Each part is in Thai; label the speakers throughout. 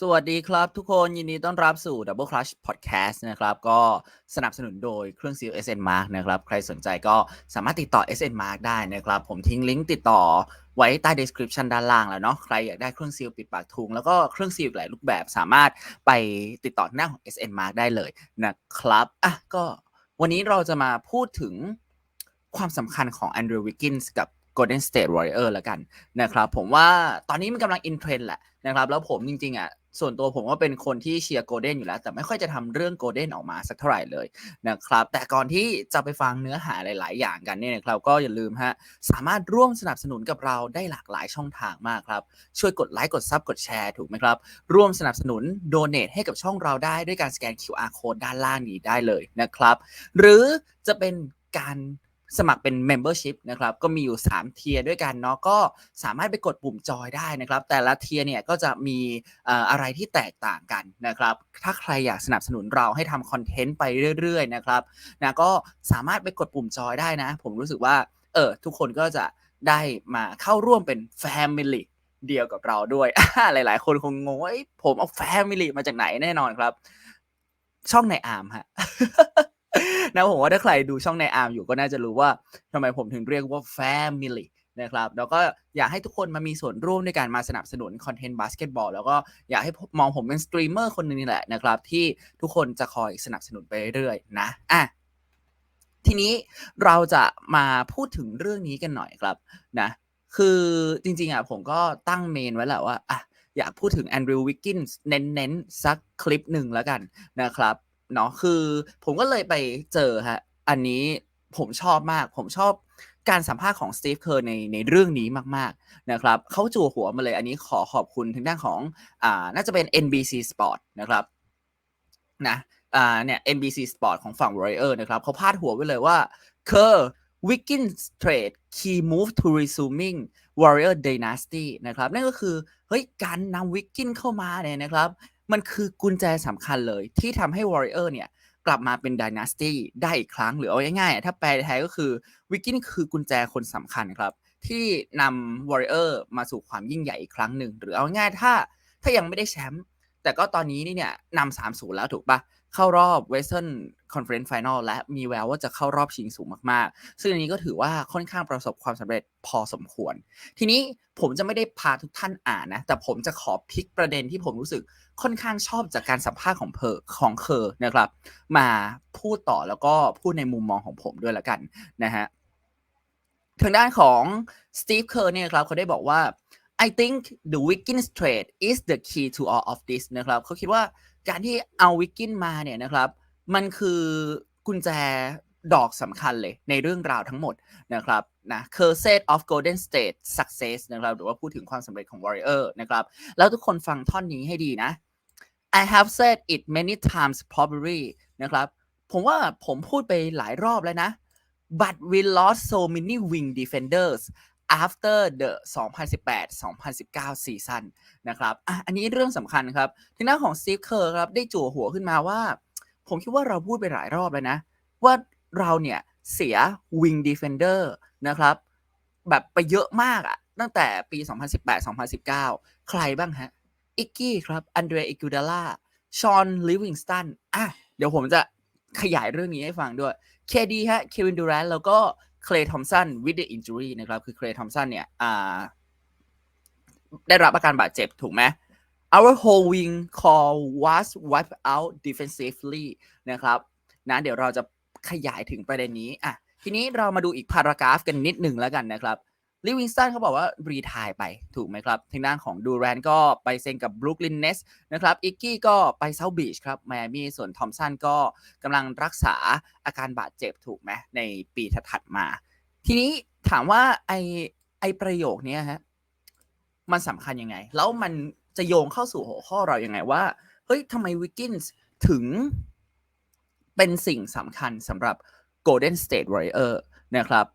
Speaker 1: สวัสดีครับทุกคนยินดีต้อนรับสู่ Double Clutch Podcast นะครับ ก็สนับสนุนโดยเครื่องซีล SN Mark นะครับ ใครสนใจก็สามารถติดต่อ SN Mark ได้นะครับ ผมทิ้งลิงก์ติดต่อไว้ใต้ description ด้านล่างแล้วเนาะใครอยากได้เครื่องซีลปิดปากทุง แล้วก็เครื่องซีลหลายรูปแบบสามารถไปติดต่อหน้าของ SN Mark ได้เลยนะครับอะก็วันนี้เราจะมาพูดถึงความสำคัญของ Andrew Wiggins กับ Golden State Warrior แล้วกันนะครับ ผมว่าตอนนี้มันกำลังอินเทรนด์แหละนะครับ แล้วผมจริงๆอะ ส่วนตัวผมก็เป็นคนที่เชียร์โกลเด้นอยู่แล้ว แต่ไม่ค่อยจะทำเรื่องโกลเด้นออกมาสักเท่าไหร่เลยนะครับ แต่ก่อนที่จะไปฟังเนื้อหาหลาย ๆ อย่างกันเนี่ยนะครับก็อย่าลืมฮะสามารถร่วมสนับสนุนกับเราได้หลากหลายช่องทางมากครับ ช่วยกดไลค์กดซับกดแชร์ถูกไหมครับร่วมสนับสนุนโดเน a ให้กับช่องเราได้ด้วยการสแกน QR code ด้านล่างนี้ได้เลยนะครับ หรือจะเป็นการ สมัครเป็น Membership นะครับก็มีอยู่ 3 เทียด้วยกันเนาะก็สามารถไปกดปุ่มจอยได้นะครับ แต่ละเทียเนี่ยก็จะมีอะไรที่แตกต่างกันนะครับ ถ้าใครอยากสนับสนุนเราให้ทำคอนเทนต์ไปเรื่อยๆนะครับนะก็สามารถไปกดปุ่มจอยได้นะ ผมรู้สึกว่าเออทุกคนก็จะได้มาเข้าร่วมเป็น Family เดียวกับเราด้วย หลาย ๆ คนคงงงว่าผมเอา Family มาจากไหนแน่นอนครับ ช่องในอาร์มฮะ นะผมว่าถ้าใครดูช่องในอาร์มอยู่ก็น่าจะรู้ว่าทำไมผมถึงเรียกว่า Family นะครับแล้วก็อยากให้ทุกคนมามีส่วนร่วมในการมาสนับสนุนคอนเทนต์บาสเกตบอลแล้วก็อยากให้มองผมเป็นสตรีมเมอร์คนนึงนี่แหละนะครับ ที่ทุกคนจะคอยสนับสนุนไปเรื่อยๆนะอะทีนี้เราจะมาพูดถึงเรื่องนี้กันหน่อยครับนะคือจริงๆอะผมก็ตั้งเมนไว้แหละว่าอะอยากพูดถึงแอนดรูว์วิกกินส์เน้นๆ สักคลิปหนึ่งแล้วกันนะครับ เนาะคือผมก็เลยไปเจอฮะอันนี้ผมชอบมาก ผมชอบการสัมภาษณ์ของสตีฟเคอร์ในในเรื่องนี้มาก ๆ นะครับ เขาจั่วหัวมาเลย อันนี้ขอขอบคุณทางด้านของอ่าน่าจะเป็น NBC Sport นะครับนะอ่าเนี่ย NBC Sport ของฝั่ง Warrior นะครับเขาพาดหัวไว้เลยว่าเคอร์ Wiggins trade key move to resuming Warrior Dynasty นะครับนั่นก็คือเฮ้ยการนำวิกกินเข้ามาเนี่ยนะครับ มันคือกุญแจสำคัญเลยที่ทำให้ Warrior เนี่ยกลับมาเป็นดินาสตี้ได้อีกครั้งหรือเอาง่ายๆถ้าแปลไทยก็คือวิกกินคือกุญแจคนสำคัญครับ ที่นำวอริเออร์มาสู่ความยิ่งใหญ่อีกครั้งหนึ่ง หรือเอาง่ายถ้าถ้ายังไม่ได้แชมป์แต่ก็ตอนนี้นี่เนี่ยนำสามศูนย์แล้วถูกปะ เข้ารอบ Western Conference Final และมีแววว่าจะเข้ารอบชิงสูงมากๆ ซึ่งอันนี้ก็ถือว่าค่อนข้างประสบความสำเร็จพอสมควร ทีนี้ผมจะไม่ได้พาทุกท่านอ่านนะ แต่ผมจะขอพลิกประเด็นที่ผมรู้สึกค่อนข้างชอบจากการสัมภาษณ์ของเพอของเคอนะครับ มาพูดต่อแล้วก็พูดในมุมมองของผมด้วยละกันนะฮะทางด้านของสตีฟเคอร์เนี่ยครับเขาได้บอกว่า I think the Wiggins trade is the key to all of this นะครับเขาคิดว่าการที่เอาวิกกินมาเนี่ยนะครับ มันคือกุญแจดอกสำคัญเลยในเรื่องราวทั้งหมดนะครับนะ Curse of Golden State Success นะครับหรือว่าพูดถึงความสำเร็จของ Warrior นะครับแล้วทุกคนฟังท่อนนี้ให้ดีนะ I have said it many times probably นะครับผมว่าผมพูดไปหลายรอบแล้วนะ but we lost so many wing defenders after the 2018-2019 ซีซั่นนะครับอะอันนี้เรื่องสำคัญครับทางด้านของ Steve Kerr ครับได้จั่วหัวขึ้นมาว่า ผมคิดว่าเราพูดไปหลายรอบแล้วนะ ว่าเราเนี่ยเสีย wing defender นะครับแบบไปเยอะมากอะตั้งแต่ปี 2018-2019 ใครบ้างฮะ อิกกี้ครับ อันเดรอิกูดาล่า ชอนลิวิงสตันอะเดี๋ยวผมจะขยายเรื่องนี้ให้ฟังด้วย เคดีฮะ เควินดูแรนแล้วก็ เคลย์ทอมสัน with the injury นะครับ คือเคลย์ทอมสันเนี่ยอ่าได้รับอาการบาดเจ็บถูกไหม our whole wing call was wiped out defensively นะครับนะเดี๋ยวเราจะขยายถึงประเด็นนี้อะทีนี้เรามาดูอีกพารากราฟกันนิดหนึ่งแล้วกันนะครับ ลิวิงสตันเขาบอกว่ารีทายไปถูกไหมครับทางด้านของดูแรนก็ไปเซ็นกับบรุกลินเนสนะครับอิกกี้ก็ไปเซาท์บีชครับไมอามี่ส่วนทอมสันก็กำลังรักษาอาการบาดเจ็บถูกไหมในปีถัดมา ทีนี้ถามว่าไอไอประโยคนี้ฮะมันสำคัญยังไง แล้วมันจะโยงเข้าสู่หัวข้อเรายังไงว่า เฮ้ยทำไมวิกกินส์ถึงเป็นสิ่งสำคัญสำหรับ Golden State Warrior นะครับ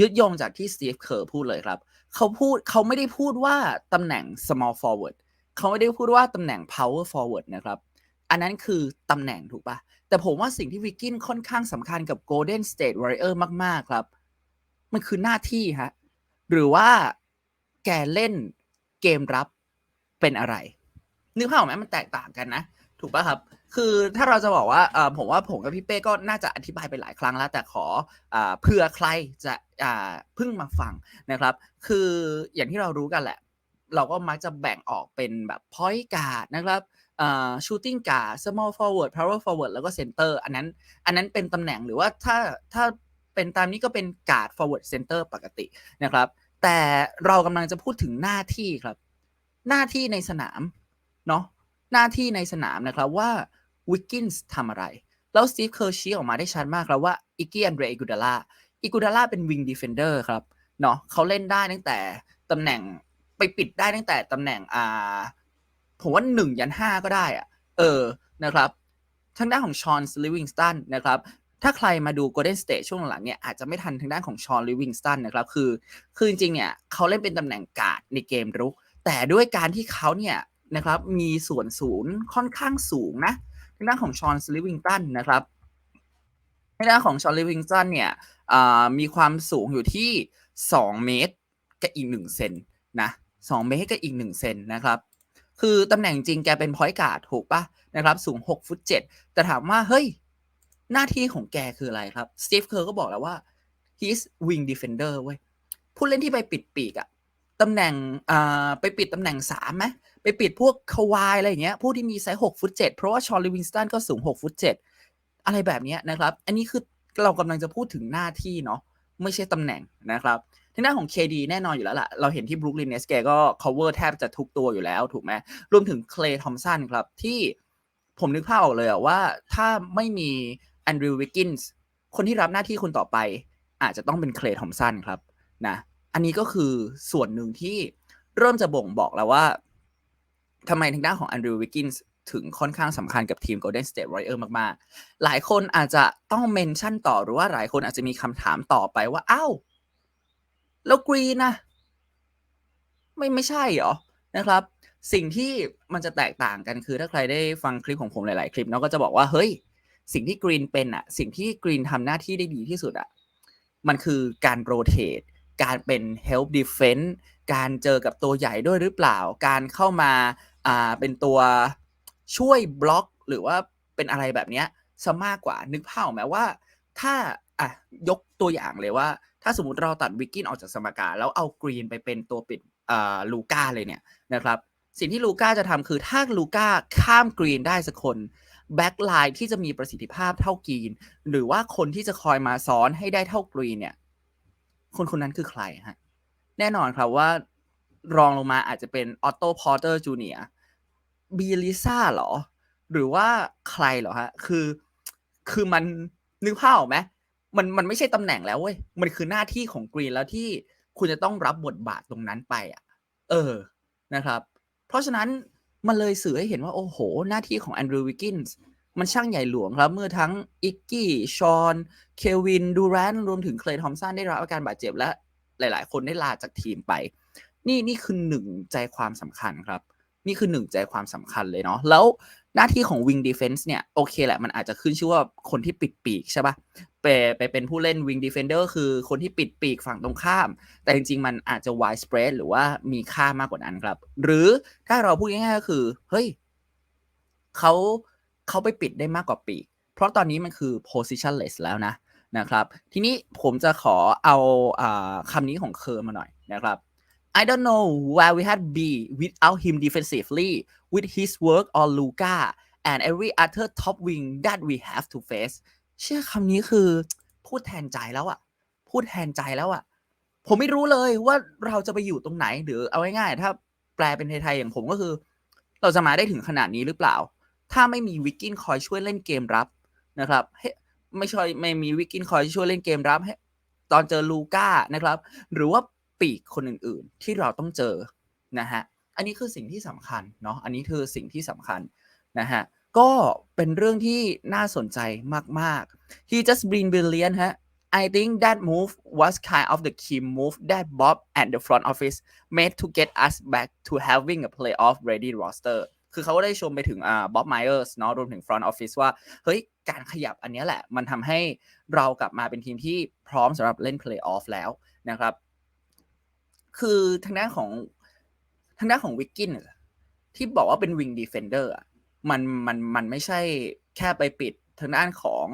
Speaker 1: ยึดโยงจากที่สตีฟเคอร์พูดเลยครับ เขาพูดเขาไม่ได้พูดว่าตำแหน่ง small forward เขาไม่ได้พูดว่าตำแหน่ง power forward นะครับ อันนั้นคือตำแหน่งถูกปะแต่ผมว่าสิ่งที่วิกกินค่อนข้างสำคัญกับ Golden State Warrior มาก ๆ ครับ มันคือหน้าที่ฮะ หรือว่าแกเล่นเกมรับเป็นอะไร นึกภาพออกไหมมันแตกต่างกันนะ ถูกป่ะครับ คือถ้าเราจะบอกว่าผมว่าผมกับพี่เป้ก็น่าจะอธิบายไปหลายครั้งแล้ว แต่ขอเผื่อใครจะเพิ่งมาฟังนะครับ คืออย่างที่เรารู้กันแหละ เราก็มักจะแบ่งออกเป็นแบบ point guard นะครับอ่า shooting guard small forward power forward แล้วก็ center อันนั้นอันนั้นเป็นตำแหน่งหรือว่าถ้าถ้าเป็นตามนี้ก็เป็น guard forward center ปกตินะครับ แต่เรากำลังจะพูดถึงหน้าที่ครับ หน้าที่ในสนามเนาะหน้าที่ในสนามนะครับว่า วิกกินส์ทำอะไร แล้วสตีฟเคอร์ชี้ออกมาได้ชัดมากครับว่าอิกกี้อันเดรอิกูดาล่าอิกูดาล่าเป็นวิงดีเฟนเดอร์ครับเนาะเขาเล่นได้ตั้งแต่ตำแหน่งไปปิดได้ตั้งแต่ตำแหน่งอ่าผมว่าหนึ่งยันห้าก็ได้อะเออนะครับทางด้านของชอนสลิวิงสตันนะครับถ้าใครมาดู Golden State ช่วงหลังเนี่ยอาจจะไม่ทันทางด้านของชอนลิวิงสตันนะครับคือคือจริงเนี่ยเขาเล่นเป็นตำแหน่งกาดในเกมรุก แต่ด้วยการที่เขาเนี่ยนะครับมีส่วนศูนย์ค่อนข้างสูงนะ ทางด้านของชอนสลิวิงตันนะครับทางด้านของชอนสลิวิงตันเนี่ยมีความสูงอยู่ที่ 2 เมตรกับอีก 1 เซนนะ2เมตรกับอีก 1 เซนนะครับคือตำแหน่งจริงแกเป็นพอยต์การ์ดถูกปะนะครับสูง 6 ฟุต 7 แต่ถามว่าเฮ้ยหน้าที่ของแกคืออะไรครับสตีฟเคอร์ก็บอกแล้วว่า he's wing defender เว้ยผู้เล่นที่ไปปิดปีกอะตำแหน่งอ่าไปปิดตำแหน่งสามไหม ไปปิดพวกคาวายอะไรอย่างเงี้ย ผู้ที่มีไซส์หกฟุตเจ็ดเพราะว่าชอนลิวิงสตันก็สูงหกฟุตเจ็ดอะไรแบบนี้นะครับ อันนี้คือเรากำลังจะพูดถึงหน้าที่เนาะไม่ใช่ตำแหน่งนะครับที่หน้าของ KD แน่นอนอยู่แล้วล่ะ เราเห็นที่บรูคลินเนสแกก็ cover แทบจะทุกตัวอยู่แล้วถูกไหมรวมถึงเคลย์ทอมสันครับ ที่ผมนึกภาพออกเลยอะว่าถ้าไม่มีแอนดรูว์วิกกินส์คนที่รับหน้าที่คนต่อไป อาจจะต้องเป็นเคลย์ทอมสันครับนะอันนี้ก็คือส่วนหนึ่งที่เริ่มจะบ่งบอกแล้วว่า ทำไมทางด้านของแอนดรูว์วิกกินส์ถึงค่อนข้างสำคัญกับทีม Golden State Warriors มาก ๆ หลายคนอาจจะต้องเมนชั่นต่อหรือว่าหลายคนอาจจะมีคำถามต่อไปว่า อ้าว แล้วกรีนนะไม่ไม่ใช่เหรอ นะครับ สิ่งที่มันจะแตกต่างกันคือถ้าใครได้ฟังคลิปของผมหลาย ๆ คลิปเนาะก็จะบอกว่า เฮ้ย สิ่งที่กรีนเป็นอะสิ่งที่กรีนทำหน้าที่ได้ดีที่สุดอะมันคือการโรเตทการเป็น help defense การเจอกับตัวใหญ่ด้วยหรือเปล่า การเข้ามา อ่าเป็นตัวช่วยบล็อกหรือว่าเป็นอะไรแบบเนี้ยซะมากกว่านึกภาพไหมว่า ถ้าอะยกตัวอย่างเลยว่า ถ้าสมมติเราตัดวิกกินออกจากสมการ แล้วเอากรีนไปเป็นตัวปิดอ่าลูก้าเลยเนี่ยนะครับสิ่งที่ลูก้าจะทำคือถ้าลูก้าข้ามกรีนได้สักคนแบ็กไลน์ที่จะมีประสิทธิภาพเท่ากรีน หรือว่าคนที่จะคอยมาซ้อนให้ได้เท่ากรีนเนี่ย คนคนนั้นคือใครฮะแน่นอนครับว่า รองลงมาอาจจะเป็นออตโตพอร์เตอร์จูเนีย บีลิซ่าหรอ หรือว่าใครเหรอฮะ คือ คือมันนึกภาพออกไหมมันมันไม่ใช่ตำแหน่งแล้วเว้ย มันคือหน้าที่ของกรีนแล้วที่คุณจะต้องรับบทบาทตรงนั้นไปอะ เออนะครับ เพราะฉะนั้นมันเลยสื่อให้เห็นว่า โอ้โห หน้าที่ของแอนดรูว์วิกกินส์มันช่างใหญ่หลวงครับ เมื่อทั้งอิกกี้ชอนเควินดูแรนรวมถึงเคลย์ทอมสันได้รับอาการบาดเจ็บและหลาย ๆ คนได้ลาจากทีมไป นี่นี่คือหนึ่งใจความสำคัญครับ นี่คือหนึ่งใจความสำคัญเลยเนาะแล้วหน้าที่ของ wing defense เนี่ยโอเคแหละมันอาจจะขึ้นชื่อว่าคนที่ปิดปีกใช่ปะไปไปเป็นผู้เล่น wing defender คือคนที่ปิดปีกฝั่งตรงข้าม แต่จริงๆ มันอาจจะ wide spread หรือว่ามีค่ามากกว่านั้นครับ หรือถ้าเราพูดง่ายๆก็คือ เฮ้ยเขาเขาไปปิดได้มากกว่าปีก เพราะตอนนี้มันคือ positionless แล้วนะนะครับ ทีนี้ผมจะขอเอาอคำนี้ของเคอร์มาหน่อยนะครับ I don't know where we had be without him defensively with his work on Luca and every other top wing that we have to face เชื่อคำนี้คือพูดแทนใจแล้วอะพูดแทนใจแล้วอะผมไม่รู้เลยว่าเราจะไปอยู่ตรงไหนหรือเอาง่ายๆถ้าแปลเป็นไทยๆอย่างผมก็คือ เราจะมาได้ถึงขนาดนี้หรือเปล่า ถ้าไม่มีวิกกินคอยช่วยเล่นเกมรับนะครับไม่ช่วยไม่มีวิกกินคอยช่วยเล่นเกมรับตอนเจอลูก้านะครับ หรือว่า ปีกคนอื่นๆ ที่เราต้องเจอนะฮะอันนี้คือสิ่งที่สำคัญเนาะอันนี้คือสิ่งที่สำคัญนะฮะก็เป็นเรื่องที่น่าสนใจมากๆ he just been brilliant ฮะ I think that move was kind of the key move that Bob and the front office made to get us back to having a playoff ready roster คือเขาก็ได้ชมไปถึงอ่าบ๊อบไมเออร์สเนาะรวมถึง front office ว่า เฮ้ย การขยับอันนี้แหละ มันทำให้เรากลับมาเป็นทีมที่พร้อมสำหรับเล่น playoff แล้วนะครับ คือทางด้านของทางด้านของวิกกินที่บอกว่าเป็นวิงดีเฟนเดอร์มันมันมันไม่ใช่แค่ไปปิดทางด้านของ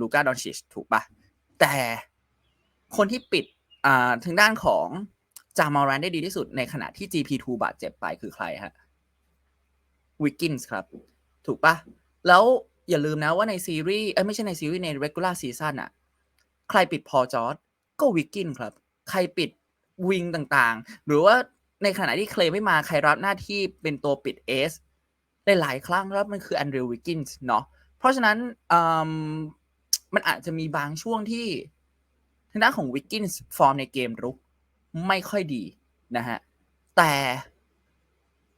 Speaker 1: ลูกาดอนชิชถูกปะแต่คนที่ปิดอ่าทางด้านของจามอรันได้ดีที่สุดในขณะที่ GP2 บาดเจ็บไปคือใครฮะวิกกินส์ครับ ถูกปะแล้วอย่าลืมนะว่าในซีรีส์เอ้ไม่ใช่ในซีรีส์ใน regular season อะใครปิดพอจอร์ดก็วิกกินครับ ใครปิด วิงต่างๆ หรือว่าในขณะที่เคลไม่มาใครรับหน้าที่เป็นตัวปิดเอสหลายครั้งครับมันคือแอนดรูวิกกินส์เนาะเพราะฉะนั้นมันอาจจะมีบางช่วงที่ทางด้านของวิกกินส์ฟอร์มในเกมรุกไม่ค่อยดีนะฮะแต่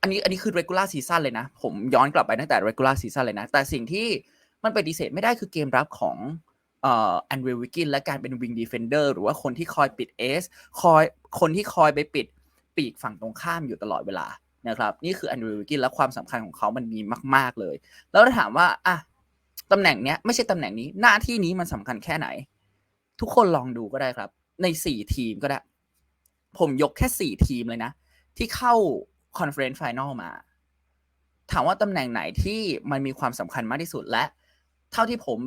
Speaker 1: อันนี้อันนี้คือ regular season เลยนะ ผมย้อนกลับไปตั้งแต่ regular season เลยนะ แต่สิ่งที่มันปฏิเสธไม่ได้คือเกมรับของ อ่อแอนดรูวิกกินและการเป็นวิงดีเฟนเดอร์หรือว่าคนที่คอยปิดเอสคอยคนที่คอยไปปิดปีกฝั่งตรงข้ามอยู่ตลอดเวลานะครับนี่คือแอนดรูวิกกินและความสำคัญของเขามันมีมาก ๆเลย แล้วถ้าถามว่าอะตำแหน่งเนี้ยไม่ใช่ตำแหน่งนี้หน้าที่นี้มันสำคัญแค่ไหน ทุกคนลองดูก็ได้ครับ ในสี่ทีมก็ได้ ผมยกแค่สี่ทีมเลยนะ ที่เข้าคอนเฟรนซ์ไฟแนลมา ถามว่าตำแหน่งไหนที่มันมีความสำคัญมากที่สุดและ เท่าที่ผม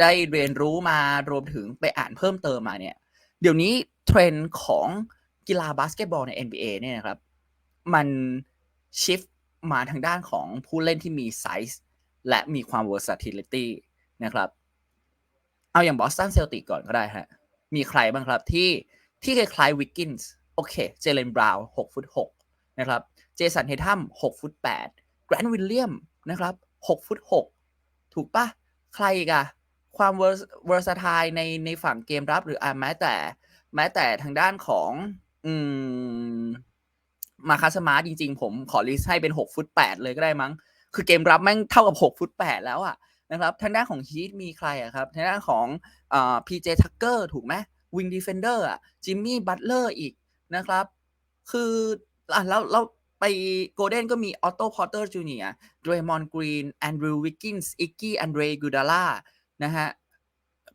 Speaker 1: ได้เรียนรู้มารวมถึงไปอ่านเพิ่มเติมมาเนี่ย เดี๋ยวนี้เทรนด์ของกีฬาบาสเกตบอลใน NBA เนี่ยนะครับ มันชิฟมาทางด้านของผู้เล่นที่มีไซส์และมีความ versatility นะครับ เอาอย่างบอสตันเซลติกก่อนก็ได้ฮะ มีใครบ้างครับที่ที่คล้ายๆวิกกินส์โอเค เจเลนบราวน์6ฟุต6นะครับ เจสันเฮทัม6ฟุต8แกรนด์วิลเลียมนะครับ6ฟุต6 ถูกปะใครอีกอะความเวอร์สไทล์ในในฝั่งเกมรับหรืออ่าแม้แต่ แม้แต่ทางด้านของ อืม มาคาสมาจริง ๆ ผมขอลิสต์ให้เป็น 6 ฟุต 8 เลยก็ได้มั้ง คือเกมรับแม่งเท่ากับ 6 ฟุต 8 แล้วอะนะครับ ทางด้านของฮีทมีใครอะครับ ทางด้านของอ่าพีเจทักเกอร์ถูกไหมวิงดีเฟนเดอร์อะจิมมี่บัตเลอร์อีกนะครับ คืออะแล้วแล้ว ไปโกลเด้นก็มีออตโต้พอร์เตอร์จูเนียร์เดรมอนกรีนแอนดรูวิกกินส์อิกกี้แอนเดรกูดาล่านะฮะ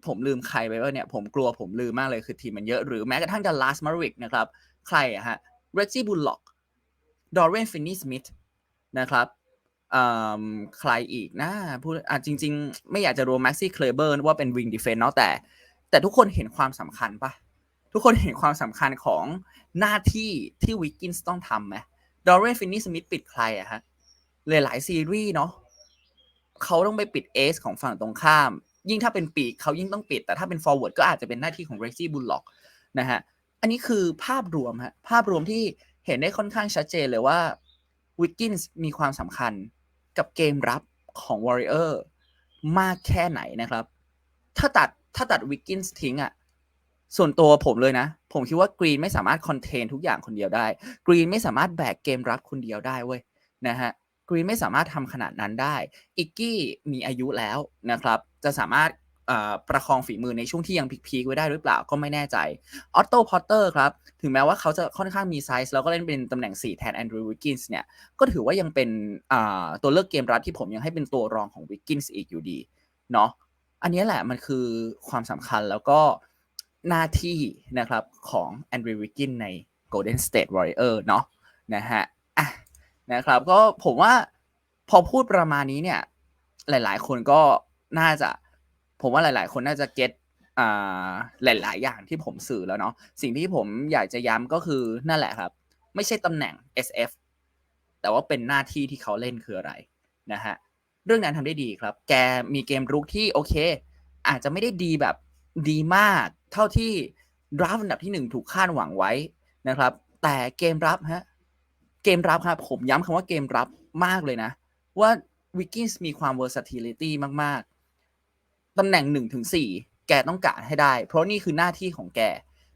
Speaker 1: ผมลืมใครไปว่าเนี่ย ผมกลัวผมลืมมากเลยคือทีมมันเยอะหรือแม้กระทั่งดัลลัสมาริกนะครับ ใครอะฮะเรจจี้บุลล็อกดอร์เรนฟินนี่สมิธนะครับใครอีกนะพูดอะจริง ๆ ไม่อยากจะรวมแม็กซี่เคลเบอร์ว่าเป็นวิงดีเฟนเนาะแต่ แต่ทุกคนเห็นความสำคัญปะทุกคนเห็นความสำคัญของหน้าที่ที่วิกกินส์ต้องทำไหม ดอร์เรนฟินนี่สมิธปิดใครอะฮะหลายๆซีรีส์เนาะเขาต้องไปปิดเอสของฝั่งตรงข้าม ยิ่งถ้าเป็นปีกเขายิ่งต้องปิด แต่ถ้าเป็นฟอร์เวิร์ดก็อาจจะเป็นหน้าที่ของเรซี่บุลล็อกนะฮะ อันนี้คือภาพรวมฮะ ภาพรวมที่เห็นได้ค่อนข้างชัดเจนเลยว่าวิกกินส์มีความสำคัญกับเกมรับของ Warrior มากแค่ไหนนะครับ ถ้าตัดถ้าตัดวิกกินส์ทิ้งอะ่ะ ส่วนตัวผมเลยนะ ผมคิดว่ากรีนไม่สามารถคอนเทนทุกอย่างคนเดียวได้กรีนไม่สามารถแบกเกมรับคนเดียวได้เว้ยนะฮะกรีนไม่สามารถทำขนาดนั้นได้อิกกี้มีอายุแล้วนะครับ จะสามารถประคองฝีมือในช่วงที่ยังพีคๆไว้ได้หรือเปล่าก็ไม่แน่ใจออตโตพอตเตอร์ครับ ถึงแม้ว่าเขาจะค่อนข้างมีไซส์แล้วก็เล่นเป็นตำแหน่ง 4 แทนแอนดรูว์วิกกินส์เนี่ย ก็ถือว่ายังเป็นตัวเลือกเกมรับที่ผมยังให้เป็นตัวรองของวิกกินส์อีกอยู่ดีเนาะอันนี้แหละมันคือความสำคัญแล้วก็ หน้าที่นะครับของแอนดรูว์วิกกินใน Golden State Warrior เนาะนะฮะอะนะครับก็ผมว่าพอพูดประมาณนี้เนี่ยหลาย ๆ คนก็น่าจะ ผมว่าหลาย ๆ คนน่าจะเก็ตอ่าหลาย ๆ อย่างที่ผมสื่อแล้วเนาะสิ่งที่ผมอยากจะย้ำก็คือนั่นแหละครับ ไม่ใช่ตำแหน่ง SF แต่ว่าเป็นหน้าที่ที่เขาเล่นคืออะไรนะฮะเรื่องนั้นทำได้ดีครับ แกมีเกมรุกที่โอเค อาจจะไม่ได้ดีแบบดีมาก เท่าที่ดราฟอันดับที่หนึ่งถูกคาดหวังไว้นะครับ แต่เกมรับฮะเกมรับครับผมย้ำคำว่าเกมรับมากเลยนะ ว่าวิกกินส์มีความ versatility มาก ๆ ตำแหน่งหนึ่งถึงสี่แกต้องการให้ได้ เพราะนี่คือหน้าที่ของแก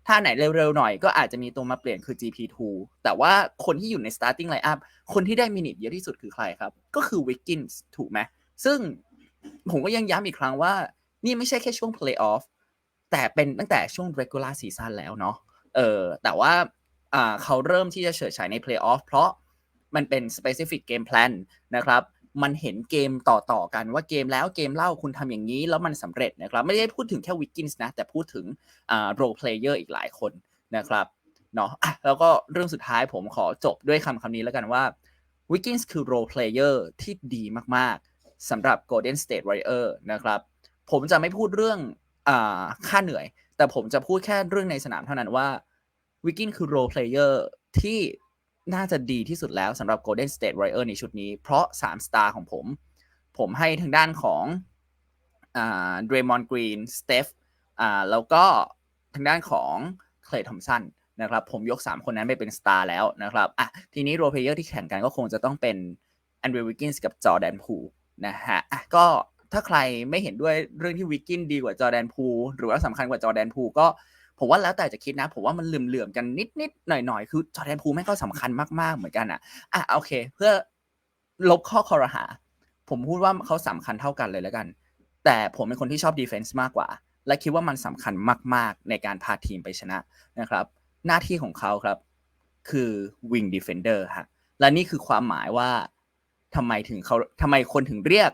Speaker 1: ถ้าไหนเร็ว ๆ หน่อยก็อาจจะมีตัวมาเปลี่ยนคือ GP2 แต่ว่าคนที่อยู่ใน starting lineup คนที่ได้มินิทเยอะที่สุดคือใครครับ ก็คือวิกกินส์ถูกไหม ซึ่งผมก็ยังย้ำอีกครั้งว่า นี่ไม่ใช่แค่ช่วง playoff แต่เป็นตั้งแต่ช่วง regular season แล้วเนาะเออแต่ว่าเขาเริ่มที่จะเฉิดฉายใน playoff เพราะมันเป็น specific game plan นะครับมันเห็นเกมต่อๆกันว่าเกมแล้วเกมเล่าคุณทำอย่างนี้แล้วมันสำเร็จนะครับ ไม่ได้พูดถึงแค่วิกกินส์นะ แต่พูดถึงโรเพลเยอร์อีกหลายคนนะครับเนาะะแล้วก็เรื่องสุดท้ายผมขอจบด้วยคำคำนี้แล้วกันว่า Wiggins คือ role player ที่ดีมากๆสำหรับ Golden State Warrior นะครับ ผมจะไม่พูดเรื่อง ค่าเหนื่อย แต่ผมจะพูดแค่เรื่องในสนามเท่านั้นว่า Wiggins คือ role player ที่น่าจะดีที่สุดแล้วสำหรับ Golden State Warrior ในชุดนี้ เพราะ 3 สตาร์ของผม ผมให้ทางด้านของอ่า Draymond Green Steph อ่าแล้วก็ทางด้านของ Clay Thompson นะครับ ผมยก 3 คนนั้นไปเป็นสตาร์แล้วนะครับอะทีนี้โรเพเยอร์ที่แข่งกันก็คงจะต้องเป็น a n d r e w Wiggins กับจอแดนพูนะฮะอะก็ ถ้าใครไม่เห็นด้วยเรื่องที่วิกกินดีกว่าจอแดนพูหรือว่าสำคัญกว่าจอแดนพูก็ผมว่าแล้วแต่จะคิดนะ ผมว่ามันเหลื่อมๆกันนิดๆหน่อยๆ คือจอแดนพูแม่งก็สำคัญมากๆเหมือนกันอะอะโอเค เพื่อลบข้อคอรหา ผมพูดว่าเขาสำคัญเท่ากันเลยแล้วกัน แต่ผมเป็นคนที่ชอบดีเฟนซ์มากกว่า และคิดว่ามันสำคัญมาก ๆ ในการพาทีมไปชนะนะครับ หน้าที่ของเขาครับ คือ wing defender ฮะและนี่คือความหมายว่าทำไมถึงเขาทำไมคนถึงเรียก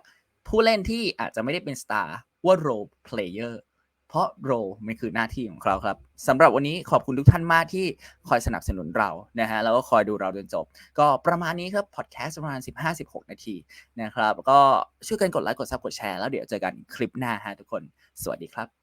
Speaker 1: ผู้เล่นที่อาจจะไม่ได้เป็นสตาร์ว่าโรเพลเยอร์เพราะโรมันคือหน้าที่ของเราครับสำหรับวันนี้ขอบคุณทุกท่านมากที่คอยสนับสนุนเรานะฮะแล้วก็คอยดูเราจนจบ ก็ประมาณนี้ครับพอดแคสต์ประมาณ 15-16 นาทีนะครับ ก็ช่วยกันกดไลค์กดซับกดแชร์แล้วเดี๋ยวเจอกันคลิปหน้าฮะทุกคน สวัสดีครับ